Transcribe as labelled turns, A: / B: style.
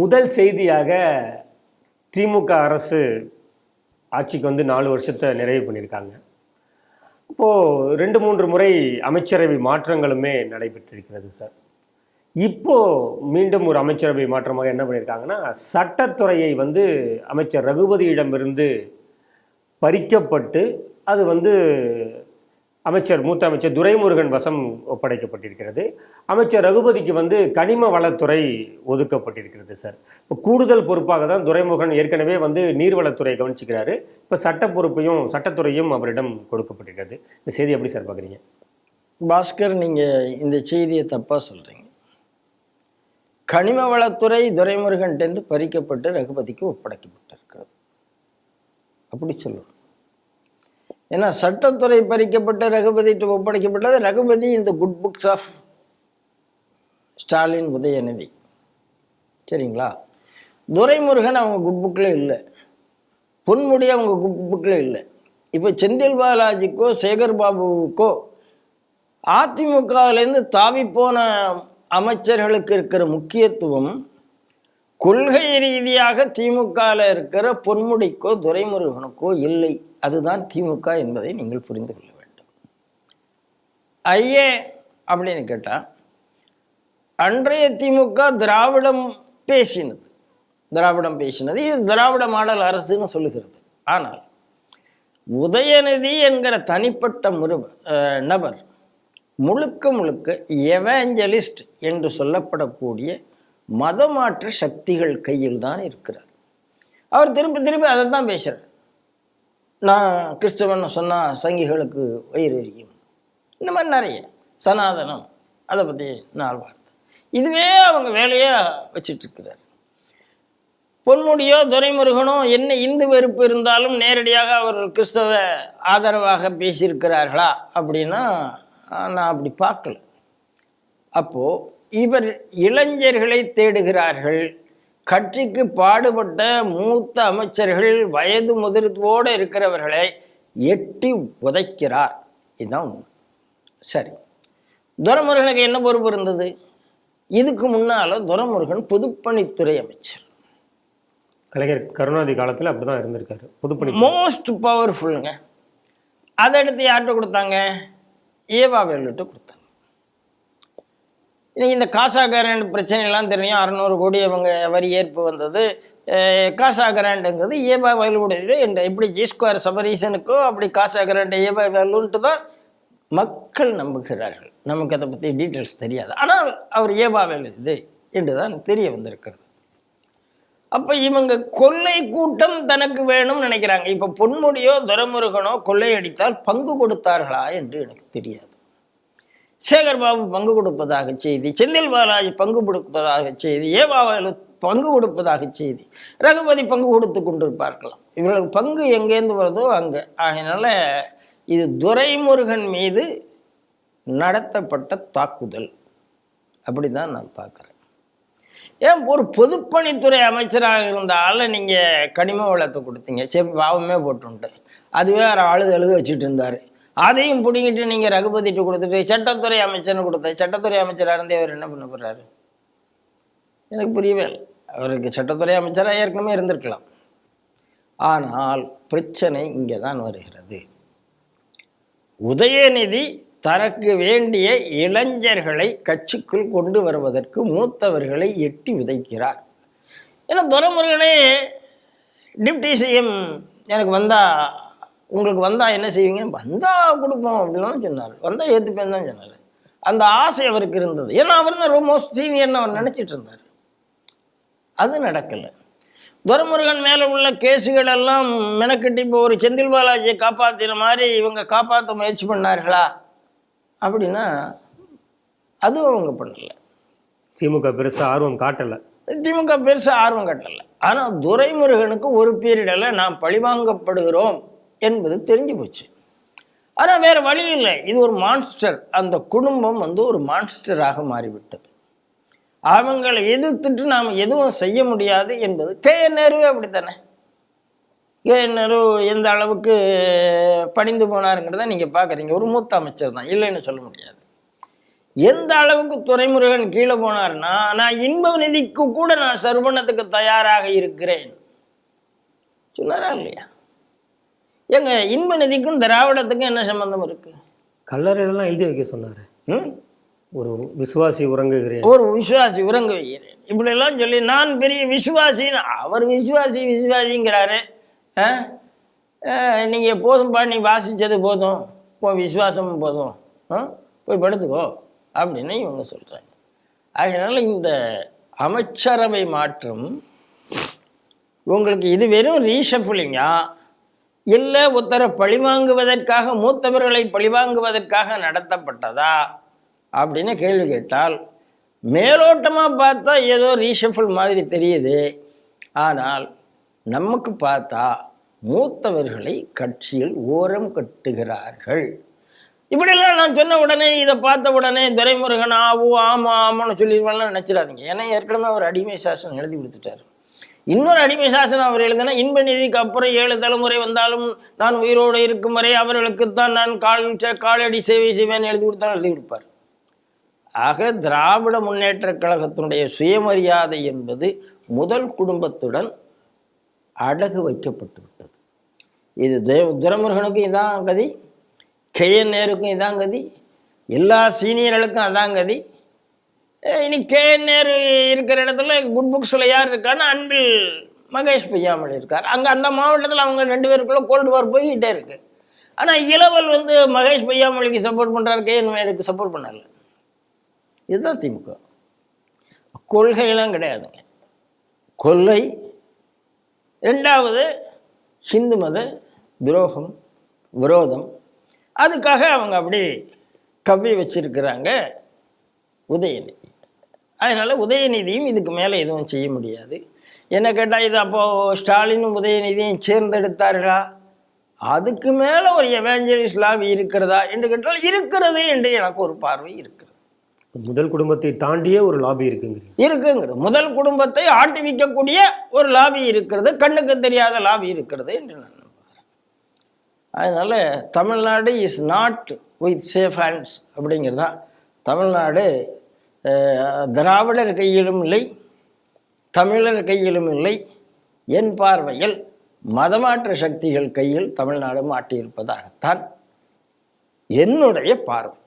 A: முதல் செய்தியாக திமுக அரசு ஆட்சிக்கு வந்து நாலு வருஷத்தை நிறைவு பண்ணியிருக்காங்க. இப்போது ரெண்டு மூன்று முறை அமைச்சரவை மாற்றங்களுமே நடைபெற்றிருக்கிறது சார். இப்போது மீண்டும் ஒரு அமைச்சரவை மாற்றமாக என்ன பண்ணியிருக்காங்கன்னா சட்டத்துறையை வந்து அமைச்சர் ரகுபதியிடமிருந்து பறிக்கப்பட்டு அது வந்து அமைச்சர் மூத்த அமைச்சர் துரைமுருகன் வசம் ஒப்படைக்கப்பட்டிருக்கிறது. அமைச்சர் ரகுபதிக்கு வந்து கனிம வளத்துறை ஒதுக்கப்பட்டிருக்கிறது சார். இப்போ கூடுதல் பொறுப்பாக தான் துரைமுருகன் ஏற்கனவே வந்து நீர்வளத்துறை கவனிச்சுக்கிறாரு. இப்போ சட்ட பொறுப்பையும் சட்டத்துறையும் அவரிடம் கொடுக்கப்பட்டிருக்கிறது. இந்த செய்தி எப்படி சார் பார்க்குறீங்க
B: பாஸ்கர் நீங்கள் இந்த செய்தியை தப்பாக சொல்கிறீங்க கனிம வளத்துறை துரைமுருகன்ட்டேருந்து பறிக்கப்பட்டு ரகுபதிக்கு ஒப்படைக்கப்பட்டிருக்கிறது. அப்படி சொல்லணும் ஏன்னா சட்டத்துறை பறிக்கப்பட்ட ரகுபதிட்டு ஒப்படைக்கப்பட்டது ரகுபதி இந்த good books of Stalin Udhayanidhi. சரிங்களா? துரைமுருகன் அவங்க குட் புக்கில் இல்லை. பொன்முடி அவங்க குட் புக்கில் இல்லை. இப்போ செந்தில் பாலாஜிக்கோ சேகர் பாபுவுக்கோ அதிமுகவிலேருந்து தாவி போன அமைச்சர்களுக்கு இருக்கிற முக்கியத்துவம் கொள்கை ரீதியாக திமுகவில் இருக்கிற பொன்முடிக்கோ துரைமுருகனுக்கோ இல்லை. அதுதான் திமுக என்பதை நீங்கள் புரிந்து கொள்ள வேண்டும். ஐயே அப்படின்னு கேட்டால் அன்றைய திமுக திராவிடம் பேசினது. திராவிடம் பேசினது இது திராவிட மாடல் அரசுன்னு சொல்லுகிறது. ஆனால் உதயநிதி என்கிற தனிப்பட்ட முரு நபர் முழுக்க முழுக்க எவாஞ்சலிஸ்ட் என்று சொல்லப்படக்கூடிய மதமாற்ற சக்திகள் கையில் தான் இருக்கிறார். அவர் திருப்பி திருப்பி அதை தான் பேசுகிறார் நான் கிறிஸ்தவன் சொன்னால் சங்கிகளுக்கு வயிறு எரியும். இந்த மாதிரி நிறைய சனாதனம் அதை பற்றி நாள் வார்த்தை இதுவே அவங்க வேலையாக வச்சிட்ருக்கிறார். பொன்முடியோ துரைமுருகனோ என்ன இந்து வெறுப்பு இருந்தாலும் நேரடியாக அவர் கிறிஸ்தவ ஆதரவாக பேசியிருக்கிறார்களா அப்படின்னா நான் அப்படி பார்க்கல. அப்போது இவர் இளைஞர்களை தேடுகிறார்கள். கட்சிக்கு பாடுபட்ட மூத்த அமைச்சர்கள் வயது முதிர்வோடு இருக்கிறவர்களை எட்டி உதைக்கிறார். இதுதான் உண்மை. சரி. துரைமுருகனுக்கு என்ன பொறுப்பு இருந்தது? இதுக்கு முன்னால துரைமுருகன் பொதுப்பணித்துறை அமைச்சர்.
A: கலைஞர் கருணாநிதி காலத்தில் அப்படி தான் இருந்திருக்காரு. பொதுப்பணி
B: மோஸ்ட் பவர்ஃபுல்லுங்க அதை எடுத்து யார்கிட்ட கொடுத்தாங்க? ஏவா வேலுட்டு கொடுத்தாங்க. இன்றைக்கி இந்த காசா கிராண்ட் பிரச்சனைலாம் தெரியும். அறநூறு கோடி அவங்க வரி ஏற்பு வந்தது. காசா கிராண்டுங்கிறது ஏபா வேலுடையது என்ற எப்படி ஜி ஸ்கொயர் சபரீசனுக்கோ அப்படி காசா கிராண்ட் ஏபா வேலுன்ட்டு தான் மக்கள் நம்புகிறார்கள். நமக்கு அதை பற்றி டீட்டெயில்ஸ் தெரியாது. ஆனால் அவர் ஏபா வேலு இது என்று தான் தெரிய வந்திருக்கிறது. அப்போ இவங்க கொள்ளை கூட்டம் தனக்கு வேணும்னு நினைக்கிறாங்க. இப்போ பொன்முடியோ துரமுருகனோ கொள்ளையடித்தால் பங்கு கொடுத்தார்களா என்று எனக்கு தெரியாது. சேகர் பாபு பங்கு கொடுப்பதாக செய்தி செந்தில் பாலாஜி பங்கு கொடுப்பதாக செய்தி ஏபாவலு பங்கு கொடுப்பதாக செய்தி ரகுபதி பங்கு கொடுத்து கொண்டிருப்பார்களாம் இவர்களுக்கு பங்கு எங்கேருந்து வருதோ அங்கே. ஆகையினால இது துரைமுருகன் மீது நடத்தப்பட்ட தாக்குதல். அப்படி தான் நான் பார்க்குறேன். ஏன் ஒரு பொதுப்பணித்துறை அமைச்சராக இருந்த ஆளை நீங்கள் கனிம வளத்தை கொடுத்தீங்க. சரி பாவமே போட்டுன்ட்டு அதுவே அவர் அழுது அழுது வச்சுட்டு இருந்தார். அதையும் பிடிங்கிட்டு நீங்கள் ரகுபதிட்டு கொடுத்துட்டு சட்டத்துறை அமைச்சர்னு கொடுத்த சட்டத்துறை அமைச்சராக இருந்தே அவர் என்ன பண்ண போகிறாரு எனக்கு புரியவே இல்லை. அவருக்கு சட்டத்துறை அமைச்சராக ஏற்கனவே இருந்திருக்கலாம். ஆனால் பிரச்சனை இங்கே தான் வருகிறது. உதயநிதி தனக்கு வேண்டிய இளைஞர்களை கட்சிக்குள் கொண்டு வருவதற்கு மூத்தவர்களை எட்டி உதைக்கிறார். ஏன்னா துரைமுருகனே டிப்டி சிஎம் எனக்கு வந்தால் உங்களுக்கு வந்தா என்ன செய்வீங்க? வந்தா கொடுப்போம் அப்படின்லாம் சொன்னார். வந்தா ஏற்றுப்பேன் தான் சொன்னார். அந்த ஆசை அவருக்கு இருந்தது. ஏன்னா அவர் தான் ரொம்ப மோஸ்ட் சீனியர்னு அவர் நினைச்சிட்டு இருந்தார். அது நடக்கலை. துரைமுருகன் மேலே உள்ள கேஸுகள் எல்லாம் மெனக்கட்டி இப்போ ஒரு செந்தில் பாலாஜியை காப்பாற்றின மாதிரி இவங்க காப்பாற்ற முயற்சி பண்ணார்களா? அப்படின்னா அதுவும் அவங்க பண்ணல.
A: திமுக பெருசாக ஆர்வம் காட்டலை.
B: திமுக பெருசாக ஆர்வம் காட்டல. ஆனால் துரைமுருகனுக்கு ஒரு பீரியடில் நாம் பழிவாங்கப்படுகிறோம். என்பது தெரிஞ்சு போச்சு. ஆனால் வேறு வழி இல்லை. இது ஒரு மான்ஸ்டர் அந்த குடும்பம் வந்து ஒரு மான்ஸ்டராக மாறிவிட்டது. அவங்களை எதிர்த்துட்டு நாம் எதுவும் செய்ய முடியாது என்பது கே. என். நேருவே அப்படித்தானே? கே. என். நேரு எந்த அளவுக்கு பணிந்து போனாருங்கிறத நீங்கள் பார்க்குறீங்க ஒரு மூத்த அமைச்சர் தான். இல்லைன்னு சொல்ல முடியாது. எந்த அளவுக்கு துறைமுருகன் கீழே போனார்னா நான் இன்ப நிதிக்கு கூட நான் சர்வணத்துக்கு தயாராக இருக்கிறேன். சொன்னாரா இல்லையா? ஏங்க இன்ப நிதிக்கும் திராவிடத்துக்கும் என்ன சம்பந்தம் இருக்கு?
A: கல்லறையெல்லாம் எழுதி வைக்க சொன்னார்? ஒரு விசுவாசி உறங்குகிறேன்.
B: ஒரு விசுவாசி உறங்க வைக்கிறேன் இப்படி எல்லாம் சொல்லி நான் பெரிய விசுவாசின்னு அவர் விசுவாசி விசுவாசிங்கிறாரு. ஆ? ஆ, நீங்க போதும்பா நீ வாசிச்சது போதும். போ விசுவாசம் போதும்? போய் படுத்துக்கோ அப்படின்னு இவங்க சொல்றாங்க. அதனால இந்த அமைச்சரவை மாற்றம் உங்களுக்கு இது வெறும் ரீஷஃபிளிங்கா இல்லை ஒருத்தரை பழிவாங்குவதற்காக மூத்தவர்களை பழிவாங்குவதற்காக நடத்தப்பட்டதா? அப்படின்னு கேள்வி கேட்டால் மேலோட்டமாக பார்த்தா ஏதோ ரீஷஃபிள் மாதிரி தெரியுது. ஆனால் நமக்கு பார்த்தா மூத்தவர்களை கட்சியில் ஓரம் கட்டுகிறார்கள். இப்படிலாம் நான் சொன்ன உடனே இதை பார்த்த உடனே துரைமுருகன் ஆவோ ஆமா ஆமான்னு சொல்லிடுவாங்கலாம் நினச்சிடாதீங்க. ஏன்னா ஏற்கனவே அவர் அடிமை சாசனம் எழுதி கொடுத்துட்டாரு. இன்னொரு அடிமை சாசனம் அவர் எழுதினா இன்ப நிதிக்கு அப்புறம் ஏழு தலைமுறை வந்தாலும் நான் உயிரோடு இருக்கும் வரை அவர்களுக்குத்தான் நான் கால் காலடி சேவை செய்வேன் எழுதி கொடுத்தாலும் எழுதி கொடுப்பார். ஆக திராவிட முன்னேற்ற கழகத்தினுடைய சுயமரியாதை என்பது முதல் குடும்பத்துடன் அடகு வைக்கப்பட்டு விட்டது இது தேவ துரமுருகனுக்கும் இதான் கதி கேஎன் நேருக்கும் இதான் கதி எல்லா சீனியர்களுக்கும் அதான் கதி இனி கேஎன் இருக்கிற இடத்துல குட் புக்ஸில் யார் இருக்கான்னா அன்பில் மகேஷ் பொய்யாமல் இருக்கார். அங்கே அந்த மாவட்டத்தில் அவங்க ரெண்டு பேருக்குள்ளே கோல்டு வார் போய்கிட்டே இருக்குது ஆனால் இளவல் வந்து மகேஷ் பொய்யாமொழிக்கு சப்போர்ட் பண்ணுறாரு கேஎன்ஆருக்கு சப்போர்ட் பண்ணல இதுதான் திமுக. கொள்கையெல்லாம் கிடையாதுங்க கொள்ளை ரெண்டாவது ஹிந்து மத துரோகம் விரோதம். அதுக்காக அவங்க அப்படி கவ்வி வச்சிருக்கிறாங்க உதயநிதி. அதனால உதயநிதியும் இதுக்கு மேலே எதுவும் செய்ய முடியாது. என்ன கேட்டால் இது அப்போது ஸ்டாலினும் உதயநிதியும் சேர்ந்தெடுத்தார்களா? அதுக்கு மேலே ஒரு எவேஞ்சலிஸ்ட் லாபி இருக்கிறதா என்று கேட்டால் இருக்கிறது என்று எனக்கு ஒரு பார்வை இருக்கிறது.
A: முதல் குடும்பத்தை தாண்டியே ஒரு லாபி இருக்குங்கிறீங்க.
B: இருக்குங்கிறது. முதல் குடும்பத்தை ஆட்டி வைக்கக்கூடிய ஒரு லாபி இருக்கிறது கண்ணுக்கு தெரியாத லாபி இருக்கிறது என்று நான் நம்புகிறேன். அதனால Tamil Nadu is not with safe hands அப்படிங்கிறதா தமிழ்நாடு அஹ், திராவிடர் கையிலும் இல்லை தமிழர் கையிலும் இல்லை. என் பார்வையில் மதமாற்ற சக்திகள் கையில் தமிழ்நாடு மாட்டியிருப்பதாகத்தான் என்னுடைய பார்வை.